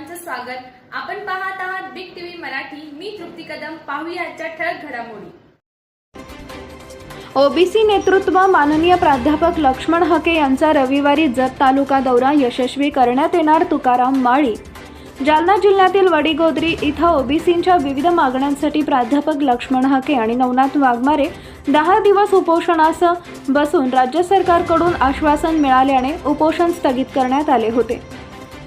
सर्वांचं स्वागत. आपण पाहत आहात बिग टीव्ही मराठी. मी तृप्ती कदम. पाहूया आजच्या ठळक घडामोडी. ओबीसी नेतृत्व माननीय प्राध्यापक लक्ष्मण हके यांचा रविवारी जत तालुका दौरा यशस्वी करण्यात येणार तुकाराम माळी. जालना जिल्ह्यातील वडीगोद्री इथं ओबीसींच्या विविध मागण्यांसाठी प्राध्यापक लक्ष्मण हके आणि नवनाथ वाघमारे दहा दिवस उपोषणास बसून राज्य सरकारकडून आश्वासन मिळाल्याने उपोषण स्थगित करण्यात आले होते.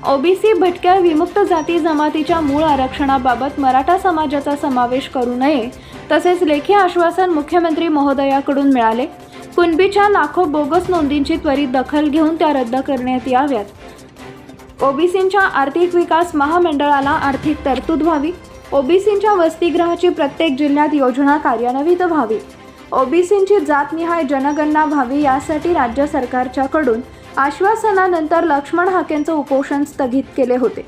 ओबीसी भटक्या विमुक्त जाती जमातीच्या मूळ आरक्षणाबाबत मराठा समाजाचा समावेश करू नये तसेच लेखी आश्वासन मुख्यमंत्री महोदयाकडून मिळाले. कुणबीच्या लाखो बोगस नोंदींची त्वरित दखल घेऊन त्या रद्द करण्यात याव्यात. ओबीसींच्या आर्थिक विकास महामंडळाला आर्थिक तरतूद व्हावी. ओबीसींच्या वसतिगृहाची प्रत्येक जिल्ह्यात योजना कार्यान्वित व्हावी. ओबीसींची जातनिहाय जनगणना व्हावी यासाठी राज्य सरकारच्याकडून आश्वासनानंतर लक्ष्मण हाकेंचं उपोषण स्थगित केले होते.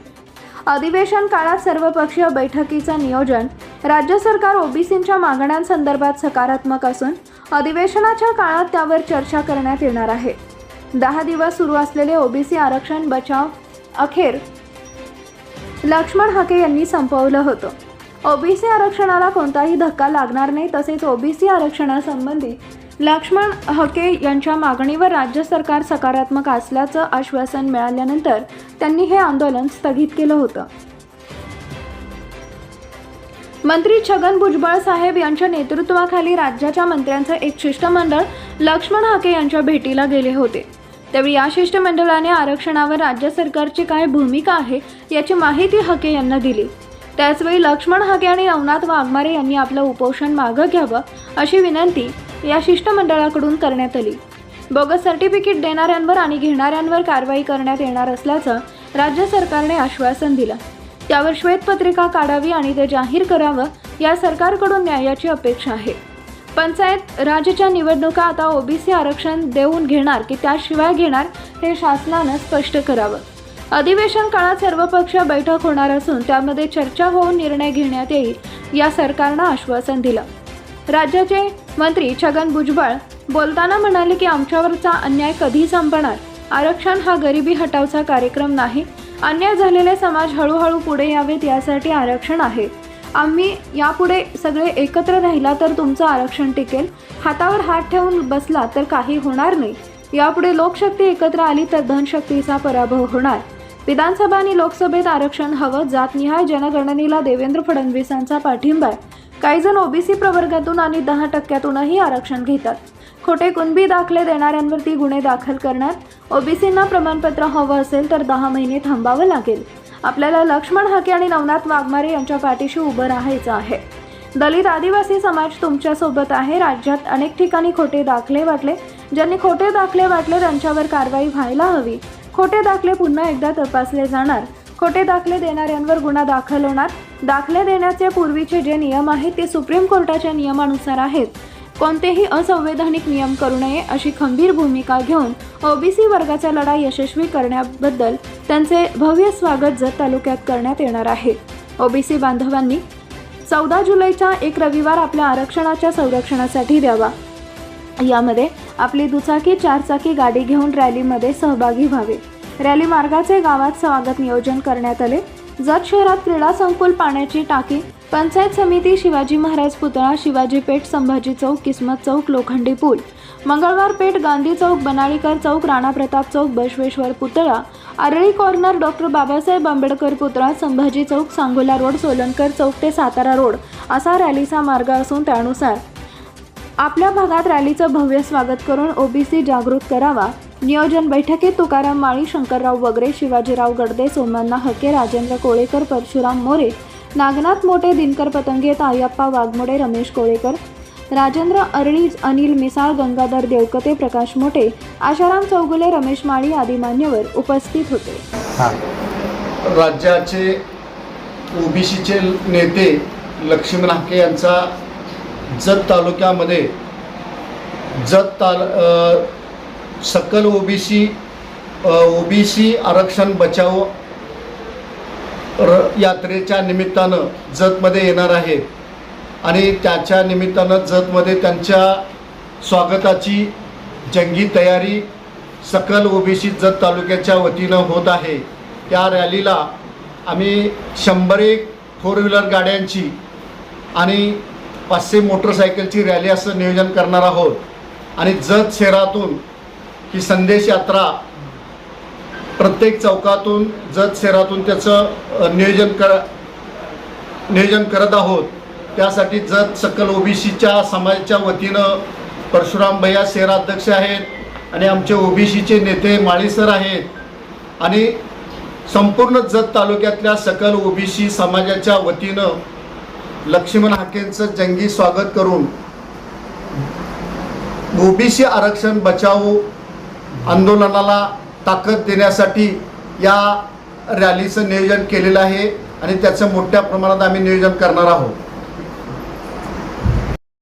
अधिवेशन काळात सर्वपक्षीय बैठकीचं नियोजन राज्य सरकार ओबीसींच्या मागण्यांसंदर्भात सकारात्मक असून अधिवेशनाच्या काळात त्यावर चर्चा करण्यात येणार आहे. दहा दिवस सुरू असलेले ओबीसी आरक्षण बचाव अखेर लक्ष्मण हाके यांनी संपवलं होतं. ओबीसी आरक्षणाला कोणताही धक्का लागणार नाही तसेच ओबीसी आरक्षणासंबंधी लक्ष्मण हके यांच्या मागणीवर राज्य सरकार सकारात्मक असल्याचं आश्वासन मिळाल्यानंतर त्यांनी हे आंदोलन स्थगित केलं होतं. मंत्री छगन भुजबळ साहेब यांच्या नेतृत्वाखाली राज्याच्या मंत्र्यांचं एक शिष्टमंडळ लक्ष्मण हाके यांच्या भेटीला गेले होते. त्यावेळी या शिष्टमंडळाने आरक्षणावर राज्य सरकारची काय भूमिका आहे याची माहिती हके यांना दिली. त्याचवेळी लक्ष्मण हाके आणि नवनाथ वाघमारे यांनी आपलं उपोषण मागं घ्यावं अशी विनंती या शिष्टमंडळाकडून करण्यात आली. बोगस सर्टिफिकेट देणाऱ्यांवर आणि घेणाऱ्यांवर कारवाई करण्यात येणार असल्याचं राज्य सरकारने आश्वासन दिलं. त्यावर श्वेतपत्रिका काढावी आणि ते जाहीर करावं या सरकारकडून न्यायाची अपेक्षा आहे. पंचायत राज्याच्या निवडणुका आता ओबीसी आरक्षण देऊन घेणार की त्याशिवाय घेणार हे शासनानं स्पष्ट करावं. अधिवेशन काळात सर्वपक्षीय बैठक होणार असून त्यामध्ये चर्चा होऊन निर्णय घेण्यात येईल या सरकारनं आश्वासन दिलं. राज्याचे मंत्री छगन भुजबळ बोलताना म्हणाले की आमच्यावरचा अन्याय कधी संपणार. आरक्षण हा गरिबी हटावचा कार्यक्रम नाही. अन्याय झालेले समाज हळूहळू पुढे यावेत यासाठी आरक्षण आहे. आम्ही यापुढे सगळे एकत्र राहिला तर तुमचं आरक्षण टिकेल. हातावर हात ठेवून बसला तर काही होणार नाही. यापुढे लोकशक्ती एकत्र आली तर धनशक्तीचा पराभव होणार. विधानसभा आणि लोकसभेत आरक्षण हवं जातनिहाय जनगणनेला देवेंद्र फडणवीसांचा पाठिंबा आहे. काही जण ओबीसी प्रवर्गातून आणि दहा टक्क्यातूनही आरक्षण घेतात. खोटे कुणबी दाखले देणाऱ्यांवरती गुन्हे दाखल करण्यात ओबीसींना प्रमाणपत्र हवं असेल तर दहा महिने थांबावं लागेल. आपल्याला लक्ष्मण हाके आणि नवनाथ वाघमारे यांच्या पाठीशी उभं राहायचं आहे. दलित आदिवासी समाज तुमच्यासोबत आहे. राज्यात अनेक ठिकाणी खोटे दाखले वाटले. ज्यांनी खोटे दाखले वाटले त्यांच्यावर कारवाई व्हायला हवी. खोटे दाखले पुन्हा एकदा तपासले जाणार. खोटे दाखले देणाऱ्यांवर गुन्हा दाखल होणार. दाखले देण्याचे पूर्वीचे जे नियम आहेत ते सुप्रीम कोर्टाच्या नियमानुसार आहेत. कोणतेही असंवैधानिक नियम करू नये अशी खंबीर भूमिका घेऊन ओबीसी वर्गाचा लढा यशस्वी करण्याबद्दल त्यांचे भव्य स्वागत जत तालुक्यात करण्यात येणार आहे. ओबीसी बांधवांनी चौदा जुलैचा एक रविवार आपल्या आरक्षणाच्या संरक्षणासाठी द्यावा. यामध्ये आपली दुचाकी चारचाकी गाडी घेऊन रॅलीमध्ये सहभागी व्हावे. रॅली मार्गाचे गावात स्वागत नियोजन करण्यात आले. जत शहरात क्रीडा संकुल पाण्याची टाकी पंचायत समिती शिवाजी महाराज पुतळा शिवाजी पेठ संभाजी चौक किस्मत चौक लोखंडी पूल मंगळवार पेठ गांधी चौक बनाळीकर चौक राणा प्रताप चौक बसवेश्वर पुतळा आरळी कॉर्नर डॉक्टर बाबासाहेब आंबेडकर पुतळा संभाजी चौक सांगोला रोड सोलनकर चौक ते सातारा रोड असा रॅलीचा मार्ग असून त्यानुसार आपल्या भागात रॅलीचं भव्य स्वागत करून ओबीसी जागृत करावा. नियोजन बैठकीत तुकाराम माळी शंकरराव वगरे शिवाजीराव गडदे सोमण्णा हके राजेंद्र कोळेकर परशुराम मोरे नागनाथ मोठे दिनकर पतंगे तायप्पा वाघमोडे रमेश कोळेकर राजेंद्र अरळी अनिल मिसाळ गंगाधर देवकते प्रकाश मोठे आशाराम चौगुले रमेश माळी आदी मान्यवर उपस्थित होते. हां. राज्याचे ओबीसीचे नेते लक्ष्मण हाके यांचा जत तालुक्यामध्ये जत ताल सकल ओबीसी ओबीसी आरक्षण बचाव र यात्रेच्या निमित्तानं जतमध्ये येणार आहेत आणि त्याच्या निमित्तानं जतमध्ये त्यांच्या स्वागताची जंगी तयारी सकल ओबीसी जत तालुक्याच्या वतीनं होत आहे. त्या रॅलीला आम्ही शंभर एक फोर व्हीलर गाड्यांची आणि पाचशे मोटरसायकलची रॅली असं नियोजन करणार आहोत. आणि जत शहरातून ही संदेश यात्रा प्रत्येक चौकातून जत शहरातून त्याचं नियोजन कर नियोजन करत आहोत. त्यासाठी जत सकल ओबीसीच्या समाजाच्या वतीनं परशुराम भैया शहराध्यक्ष आहेत आणि आमचे ओबीसीचे नेते माळीसर आहेत. आणि संपूर्ण जत तालुक्यातल्या सकल ओबीसी समाजाच्या वतीनं लक्ष्मण हाकेंचं जंगी स्वागत करून ओबीसी आरक्षण बचाव आंदोलनाला ताकद देण्यासाठी या रॅलीचं नियोजन केलेलं आहे आणि त्याचं मोठ्या प्रमाणात आम्ही नियोजन करणार आहोत.